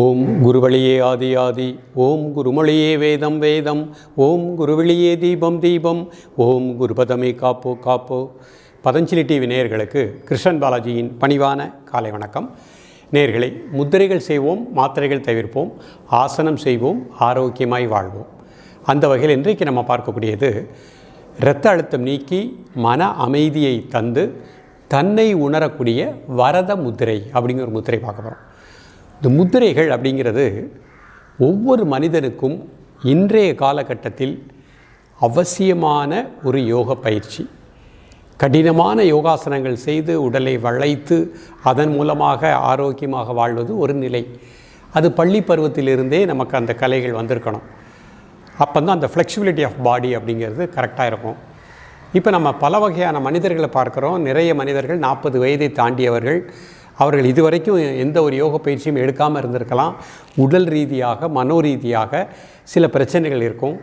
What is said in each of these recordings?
ஓம் குருவழியே ஆதி ஆதி ஓம் குருமொழியே வேதம் வேதம் ஓம் குருவழியே தீபம் தீபம் ஓம் குருபதமே காப்போ காப்போ. பதஞ்சலி டிவி நேயர்களுக்கு கிருஷ்ணன் பாலாஜியின் பணிவான காலை வணக்கம். நேர்களை முத்திரைகள் செய்வோம் மாத்திரைகள் தவிர்ப்போம் ஆசனம் செய்வோம் ஆரோக்கியமாய் வாழ்வோம். அந்த வகையில் இன்றைக்கு நம்ம பார்க்கக்கூடியது இரத்த அழுத்தம் நீக்கி மன அமைதியை தந்து தன்னை உணரக்கூடிய வரத முத்திரை அப்படிங்கிற ஒரு முத்திரை பார்க்க போகிறோம் இந்த முத்திரைகள் அப்படிங்கிறது ஒவ்வொரு மனிதனுக்கும் இன்றைய காலகட்டத்தில் அவசியமான ஒரு யோக பயிற்சி. கடினமான யோகாசனங்கள் செய்து உடலை வளைத்து அதன் மூலமாக ஆரோக்கியமாக வாழ்வது ஒரு நிலை. அது பள்ளி பருவத்திலிருந்தே நமக்கு அந்த கலைகள் வந்திருக்கணும். அப்போ தான் அந்த ஃப்ளெக்சிபிலிட்டி ஆஃப் பாடி அப்படிங்கிறது கரெக்டாக இருக்கும். இப்போ நம்ம பல வகையான மனிதர்களை பார்க்குறோம். நிறைய மனிதர்கள் நாற்பது வயதை தாண்டியவர்கள். அவர்கள் இதுவரைக்கும் எந்த ஒரு யோக பயிற்சியும் எடுக்காமல் இருந்திருக்கலாம். உடல் ரீதியாக மனோ ரீதியாக சில பிரச்சனைகள் இருக்கும்.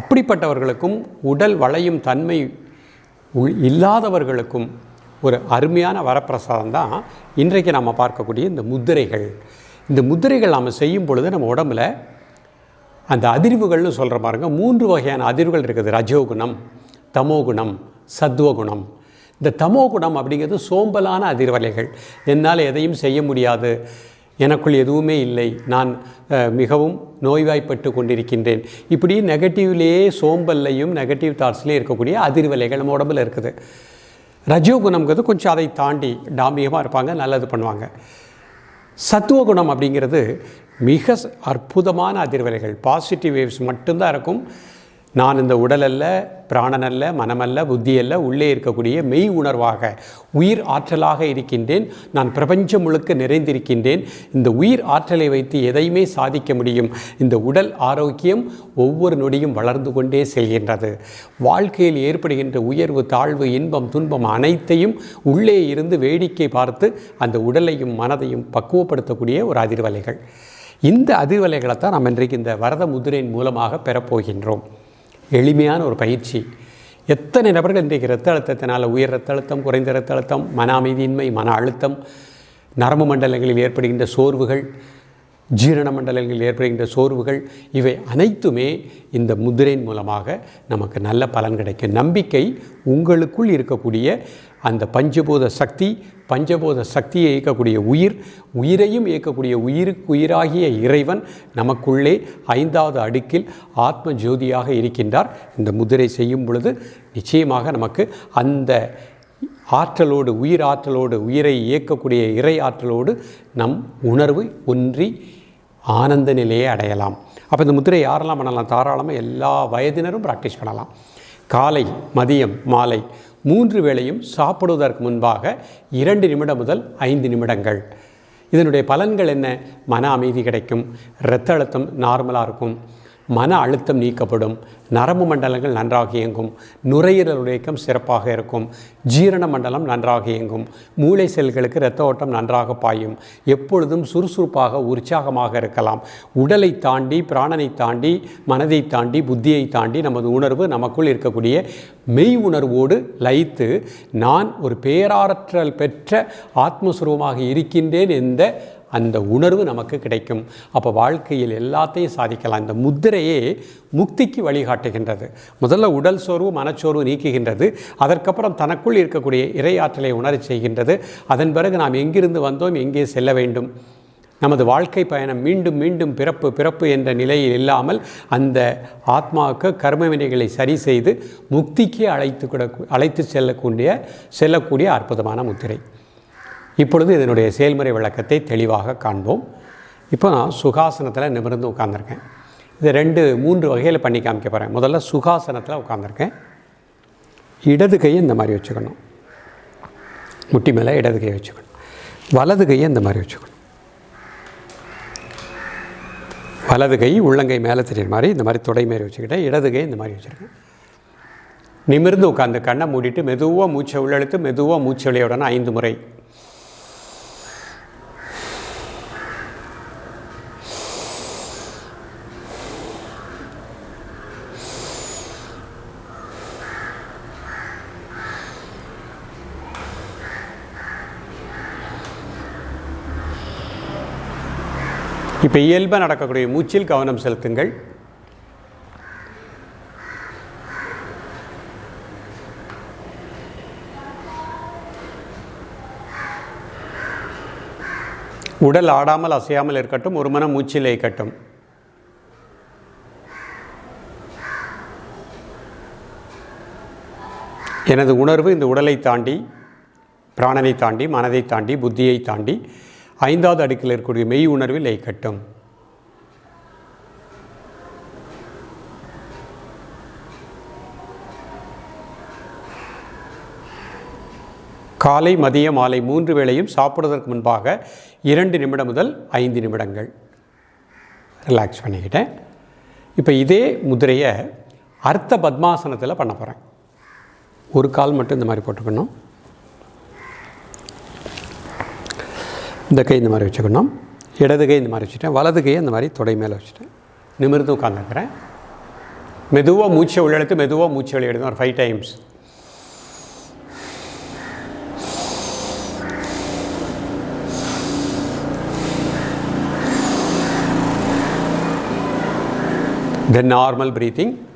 அப்படிப்பட்டவர்களுக்கும் உடல் வளையும் தன்மை இல்லாதவர்களுக்கும் ஒரு அருமையான வரப்பிரசாதம் தான் இன்றைக்கு நாம் பார்க்கக்கூடிய இந்த முத்திரைகள் இந்த முத்திரைகள் நாம் செய்யும் பொழுது நம்ம உடம்புல அந்த அதிர்வுகள்னு சொல்கிற பாருங்க மூன்று வகையான அதிர்வுகள் இருக்குது. ரஜோகுணம் தமோகுணம் சத்வகுணம். இந்த தமோ குணம் அப்படிங்கிறது சோம்பலான அதிர்வலைகள். என்னால் எதையும் செய்ய முடியாது. எனக்குள் எதுவுமே இல்லை. நான் மிகவும் நோய்வாய்ப்பட்டு கொண்டிருக்கின்றேன். இப்படி நெகட்டிவ்லேயே சோம்பல்லையும் நெகட்டிவ் தாட்ஸ்லேயும் இருக்கக்கூடிய அதிர்வலைகள் நம்ம உடம்புல இருக்குது. ரஜோகுணம்ங்கிறது கொஞ்சம் அதை தாண்டி டாம்பிகமாக இருப்பாங்க நல்லது பண்ணுவாங்க. சத்துவ குணம் அப்படிங்கிறது மிக அற்புதமான அதிர்வலைகள். பாசிட்டிவ் வேவ்ஸ் மட்டும்தான் இருக்கும். நான் இந்த உடலல்ல பிராணனல்ல மனமல்ல புத்தியல்ல உள்ளே இருக்கக்கூடிய மெய் உணர்வாக உயிர் ஆற்றலாக இருக்கின்றேன். நான் பிரபஞ்சம் முழுக்க நிறைந்திருக்கின்றேன். இந்த உயிர் ஆற்றலை வைத்து எதையுமே சாதிக்க முடியும். இந்த உடல் ஆரோக்கியம் ஒவ்வொரு நொடியும் வளர்ந்து கொண்டே செல்கின்றது. வாழ்க்கையில் ஏற்படுகின்ற உயர்வு தாழ்வு இன்பம் துன்பம் அனைத்தையும் உள்ளே இருந்து வேடிக்கை பார்த்து அந்த உடலையும் மனதையும் பக்குவப்படுத்தக்கூடிய ஒரு அதிர்வலைகள். இந்த அதிர்வலைகளை தான் நாம் இன்றைக்கு இந்த வரத முதிரையின் மூலமாக பெறப்போகின்றோம். எளிமையான ஒரு பயிற்சி. எத்தனை நபர்கள் இன்றைக்கு இரத்த அழுத்தத்தினால் உயர் இரத்த அழுத்தம் குறைந்த இரத்த அழுத்தம் மன அமைதியின்மை மன அழுத்தம் நரம்பு மண்டலங்களில் ஏற்படுகின்ற சோர்வுகள் ஜீரண மண்டலங்களில் ஏற்படுகின்ற சோர்வுகள் இவை அனைத்துமே இந்த முதிரையின் மூலமாக நமக்கு நல்ல பலன் கிடைக்கும் நம்பிக்கை உங்களுக்குள் இருக்கக்கூடிய அந்த பஞ்சபூத சக்தி பஞ்சபூத சக்தியை இயக்கக்கூடிய உயிர் உயிரையும் இயக்கக்கூடிய உயிருக்கு உயிராகிய இறைவன் நமக்குள்ளே ஐந்தாவது அடுக்கில் ஆத்ம ஜோதியாக இருக்கின்றார். இந்த முதிரை செய்யும் பொழுது நிச்சயமாக நமக்கு அந்த ஆற்றலோடு உயிர் ஆற்றலோடு உயிரை இயக்கக்கூடிய இறை ஆற்றலோடு நம் உணர்வு ஒன்றி ஆனந்த நிலையை அடையலாம். அப்போ இந்த முத்திரை யாரெல்லாம் பண்ணலாம்? தாராளமாக எல்லா வயதினரும் ப்ராக்டிஸ் பண்ணலாம். காலை மதியம் மாலை மூன்று வேளையும் சாப்பிடுவதற்கு முன்பாக இரண்டு நிமிடம் முதல் ஐந்து நிமிடங்கள். இதனுடைய பலன்கள் என்ன? மன அமைதி கிடைக்கும். இரத்த அழுத்தம் நார்மலாக இருக்கும். மன அழுத்தம் நீக்கப்படும் நரம்பு மண்டலங்கள் நன்றாக இயங்கும் நுரையீரல் இயக்கம் சிறப்பாக இருக்கும் ஜீரண மண்டலம் நன்றாக இயங்கும் மூளை செல்களுக்கு இரத்த ஓட்டம் நன்றாக பாயும் எப்பொழுதும் சுறுசுறுப்பாக உற்சாகமாக இருக்கலாம். உடலை தாண்டி பிராணனை தாண்டி மனதை தாண்டி புத்தியை தாண்டி நமது உணர்வு நமக்குள் இருக்கக்கூடிய மெய் உணர்வோடு லயித்து நான் ஒரு பேராற்றல் பெற்ற ஆத்மஸ்வரூபமாக இருக்கின்றேன் என்ற அந்த உணர்வு நமக்கு கிடைக்கும். அப்போ வாழ்க்கையில் எல்லாத்தையும் சாதிக்கலாம். இந்த முத்திரையே முக்திக்கு வழிகாட்டுகின்றது. முதல்ல உடல் சோர்வு மனச்சோர்வு நீக்குகின்றது. அதற்கப்புறம் தனக்குள் இருக்கக்கூடிய இறையாற்றலை உணரச் செய்கின்றது. அதன் பிறகு நாம் எங்கிருந்து வந்தோம் எங்கே செல்ல வேண்டும்? நமது வாழ்க்கை பயணம் மீண்டும் மீண்டும் பிறப்பு பிறப்பு என்ற நிலையில் இல்லாமல் அந்த ஆத்மாவுக்கு கர்ம வினைகளை சரி செய்து முக்திக்கே அழைத்து கூட அழைத்து செல்லக்கூடிய செல்லக்கூடிய அற்புதமான முத்திரை. இப்பொழுது இதனுடைய செயல்முறை விளக்கத்தை தெளிவாக காண்போம். இப்போ நான் சுகாசனத்தில் நிமிர்ந்து உட்காந்துருக்கேன் இது ரெண்டு மூன்று வகையில் பண்ணி காமிக்க போகிறேன் முதல்ல சுகாசனத்தில் உட்காந்துருக்கேன் இடது கையை இந்த மாதிரி வச்சுக்கணும். முட்டி மேலே இடது கையை வச்சுக்கணும். வலது கையை இந்த மாதிரி வச்சுக்கணும். வலது கை உள்ளங்கை மேலே தெரியுற மாதிரி இந்த மாதிரி தொடை மாதிரி வச்சுக்கிட்டேன். இடது கை இந்த மாதிரி வச்சுருக்கேன். நிமிர்ந்து உட்காந்து கண்ணை மூடிட்டு மெதுவாக மூச்சை உள்ளெழுத்து மெதுவாக மூச்சு விளையாடணும் ஐந்து முறை இப்போ இயல்பாக நடக்கக்கூடிய மூச்சில் கவனம் செலுத்துங்கள். உடல் ஆடாமல் அசையாமல் இருக்கட்டும் ஒரு மனம் மூச்சில் இயக்கட்டும் எனது உணர்வு இந்த உடலை தாண்டி பிராணனை தாண்டி மனதை தாண்டி புத்தியை தாண்டி ஐந்தாவது அடுக்கில் இருக்கக்கூடிய மெய் உணர்வில் லயிக்கட்டும் காலை மதிய மாலை மூன்று வேளையும் சாப்பிடுவதற்கு முன்பாக இரண்டு நிமிடம் முதல் ஐந்து நிமிடங்கள். ரிலாக்ஸ் பண்ணிக்கிட்டேன். இப்போ இதே முதிரையை அர்த்த பத்மாசனத்தில் பண்ண போகிறேன் ஒரு கால் மட்டும் இந்த மாதிரி போட்டுக்கணும். இந்த கை இந்த மாதிரி வச்சுக்கணும். இடது கை இந்த மாதிரி வச்சுட்டேன். வலது கையை இந்த மாதிரி தொடை மேலே வச்சுட்டேன். நிமிர்ந்து உட்காந்துருக்கிறேன் மெதுவாக மூச்சை உள்ளெடுத்து மெதுவாக மூச்சை வெளியெடுத்து ஒரு five times then normal breathing.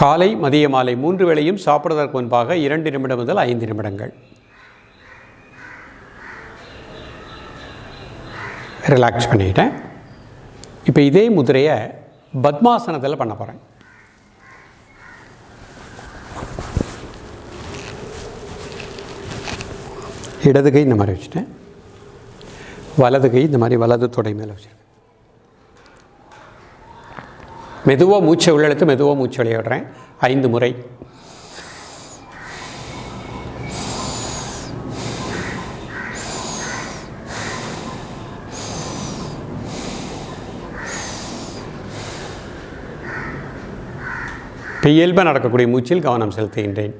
காலை மதிய மாலை மூன்று வேளையும் சாப்பிடுவதற்கு முன்பாக இரண்டு நிமிடம் முதல் ஐந்து நிமிடங்கள். ரிலாக்ஸ் பண்ணிக்கிட்டேன் இப்போ இதே முதிரையை பத்மாசனத்தில் பண்ண போகிறேன் இடது கை இந்த மாதிரி வச்சுட்டேன். வலது கை இந்த மாதிரி வலது தொடை மேலே வச்சுருக்கேன் மெதுவாக மூச்சை உள்ளெழுத்து மெதுவாக மூச்சை விளையாடுறேன். ஐந்து முறை. இயல்பாக நடக்கக்கூடிய மூச்சில் கவனம் செலுத்துகின்றேன்.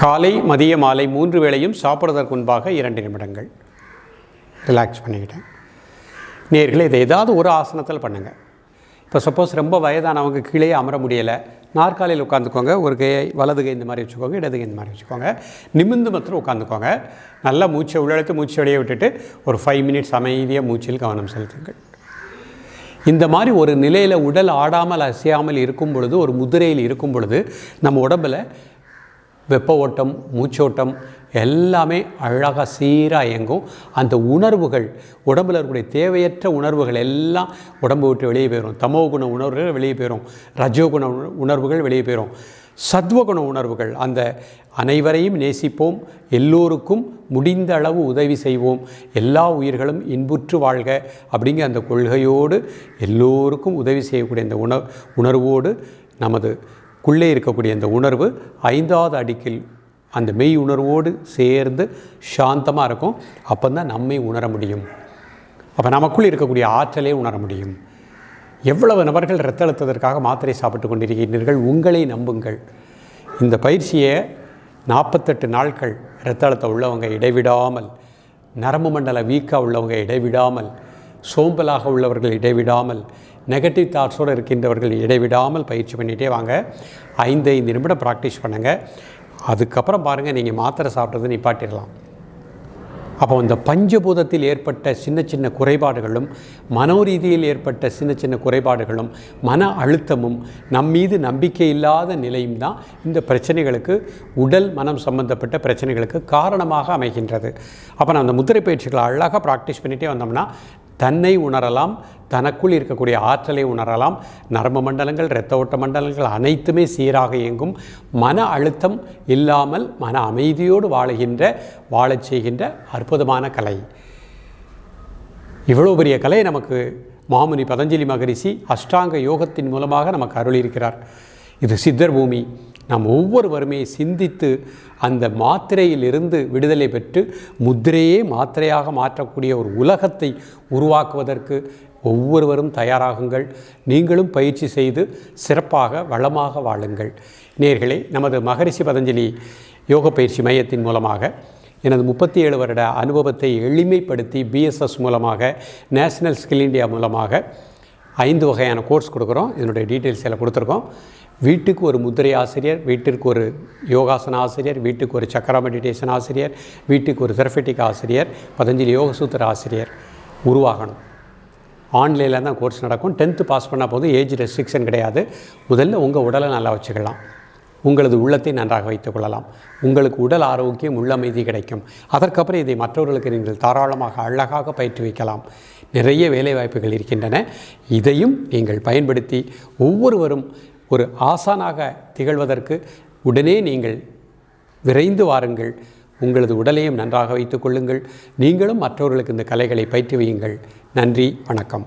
காலை மதிய மாலை மூன்று வேளையும் சாப்பிட்றதற்கு முன்பாக இரண்டு நிமிடங்கள். ரிலாக்ஸ் பண்ணிக்கிட்டேன். நேர்களே இதை ஏதாவது ஒரு ஆசனத்தில் பண்ணுங்கள் இப்போ சப்போஸ் ரொம்ப வயதானவங்க கீழே அமர முடியலை. நாற்காலியில் உட்காந்துக்கோங்க ஒரு கையை வலது கை இந்த மாதிரி வச்சுக்கோங்க. இடது கை இந்த மாதிரி வச்சுக்கோங்க. நிமிந்து மாத்திரம் உட்காந்துக்கோங்க நல்லா மூச்சை உள்ளழுத்து மூச்சு வெளியே விட்டுட்டு ஒரு ஃபைவ் மினிட்ஸ் அமைதியாக மூச்சில் கவனம் செலுத்துங்கள். இந்த மாதிரி ஒரு நிலையில் உடல் ஆடாமல் அசையாமல் இருக்கும் பொழுது ஒரு முதிரையில் இருக்கும் பொழுது நம்ம உடம்பில் வெப்ப ஓட்டம் மூச்சோட்டம் எல்லாமே அழகாக சீராக இயங்கும். அந்த உணர்வுகள் உடம்பில் இருக்கக்கூடிய தேவையற்ற உணர்வுகள் எல்லாம் உடம்பு விட்டு வெளியே போயிடும் தமோ குண உணர்வுகள் வெளியே போயிடும் ரஜோகுண உண- உணர்வுகள் வெளியே போயிடும் சத்வகுண உணர்வுகள் அந்த அனைவரையும் நேசிப்போம். எல்லோருக்கும் முடிந்த அளவு உதவி செய்வோம். எல்லா உயிர்களும் இன்புற்று வாழ்க அப்படிங்கிற அந்த கொள்கையோடு எல்லோருக்கும் உதவி செய்யக்கூடிய அந்த உணர் உணர்வோடு நமது உள்ளே இருக்கக்கூடிய அந்த உணர்வு ஐந்தாவது அடிக்கில் அந்த மெய் உணர்வோடு சேர்ந்து சாந்தமாக இருக்கும். அப்போ தான் நம்மை உணர முடியும். அப்போ நமக்குள் இருக்கக்கூடிய ஆற்றலே உணர முடியும். எவ்வளவு நபர்கள் இரத்த அழுத்தத்திற்காக மாத்திரை சாப்பிட்டு கொண்டிருக்கின்றீர்கள் உங்களை நம்புங்கள். இந்த பயிற்சியை நாற்பத்தெட்டு நாட்கள் இரத்த அழுத்தம் உள்ளவங்க இடைவிடாமல் நரம்பு மண்டல வீக்காக உள்ளவங்க இடைவிடாமல் சோம்பலாக உள்ளவர்கள் இடைவிடாமல் நெகட்டிவ் தாட்ஸோடு இருக்கின்றவர்கள் இடைவிடாமல் பயிற்சி பண்ணிகிட்டே வாங்க. ஐந்து ஐந்து நிமிடம் ப்ராக்டிஸ் பண்ணுங்கள் அதுக்கப்புறம் பாருங்கள் நீங்கள் மாத்திரை சாப்பிட்றது நிப்பாட்டிடலாம். அப்போ இந்த பஞ்சபூதத்தில் ஏற்பட்ட சின்ன சின்ன குறைபாடுகளும் மனோரீதியில் ஏற்பட்ட சின்ன சின்ன குறைபாடுகளும் மன அழுத்தமும் நம் மீது நம்பிக்கை இல்லாத நிலையும் தான் இந்த பிரச்சனைகளுக்கு உடல் மனம் சம்பந்தப்பட்ட பிரச்சனைகளுக்கு காரணமாக அமைகின்றது. அப்போ நான் அந்த முத்திரை பயிற்சிகளை அழகாக ப்ராக்டிஸ் பண்ணிகிட்டே வந்தோம்னா தன்னை உணரலாம் தனக்குள் இருக்கக்கூடிய ஆற்றலை உணரலாம். நரம்பு மண்டலங்கள் இரத்த ஓட்ட மண்டலங்கள் அனைத்துமே சீராக இயங்கும். மன அழுத்தம் இல்லாமல் மன அமைதியோடு வாழுகின்ற வாழச் செய்கின்ற அற்புதமான கலை. இவ்வளோ பெரிய கலை நமக்கு மாமுனி பதஞ்சலி மகரிஷி அஷ்டாங்க யோகத்தின் மூலமாக நமக்கு அருளியிருக்கிறார். இது சித்தர் பூமி. நாம் ஒவ்வொருவருமே சிந்தித்து அந்த மாத்திரையிலிருந்து விடுதலை பெற்று முத்திரையே மாத்திரையாக மாற்றக்கூடிய ஒரு உலகத்தை உருவாக்குவதற்கு ஒவ்வொருவரும் தயாராகுங்கள். நீங்களும் பயிற்சி செய்து சிறப்பாக வளமாக வாழுங்கள். நேர்களே நமது மகரிஷி பதஞ்சலி யோக பயிற்சி மையத்தின் மூலமாக எனது முப்பத்தி ஏழு வருட அனுபவத்தை எளிமைப்படுத்தி பிஎஸ்எஸ் மூலமாக நேஷனல் ஸ்கில் இண்டியா மூலமாக ஐந்து வகையான கோர்ஸ் கொடுக்குறோம். இதனுடைய டீட்டெயில்ஸ் எல்லாம் கொடுத்துருக்கோம். வீட்டுக்கு ஒரு முத்திரை ஆசிரியர் வீட்டிற்கு ஒரு யோகாசன ஆசிரியர் வீட்டுக்கு ஒரு சக்கரா மெடிடேஷன் ஆசிரியர் வீட்டுக்கு ஒரு தெரபெட்டிக் ஆசிரியர் பதஞ்சலி யோகசூத்திர ஆசிரியர் உருவாகணும். ஆன்லைனில் தான் கோர்ஸ் நடக்கும். டென்த்து பாஸ் பண்ணால் போதும். ஏஜ் ரெஸ்ட்ரிக்ஷன் கிடையாது. முதல்ல உங்கள் உடலை நல்லா வச்சுக்கலாம். உங்களது உள்ளத்தை நன்றாக வைத்துக் கொள்ளலாம். உங்களுக்கு உடல் ஆரோக்கியம் உள்ளமைதி கிடைக்கும். அதற்கப்புறம் இதை மற்றவர்களுக்கு நீங்கள் தாராளமாக அழகாக பயிற்றுவிக்கலாம் நிறைய வேலைவாய்ப்புகள் இருக்கின்றன. இதையும் நீங்கள் பயன்படுத்தி ஒவ்வொருவரும் ஒரு ஆசானாக திகழ்வதற்கு உடனே நீங்கள் விரைந்து வாருங்கள். உங்களது உடலையும் நன்றாக வைத்துக் கொள்ளுங்கள். நீங்களும் மற்றவர்களுக்கு இந்த கலைகளை பயிற்றுவியுங்கள். நன்றி வணக்கம்.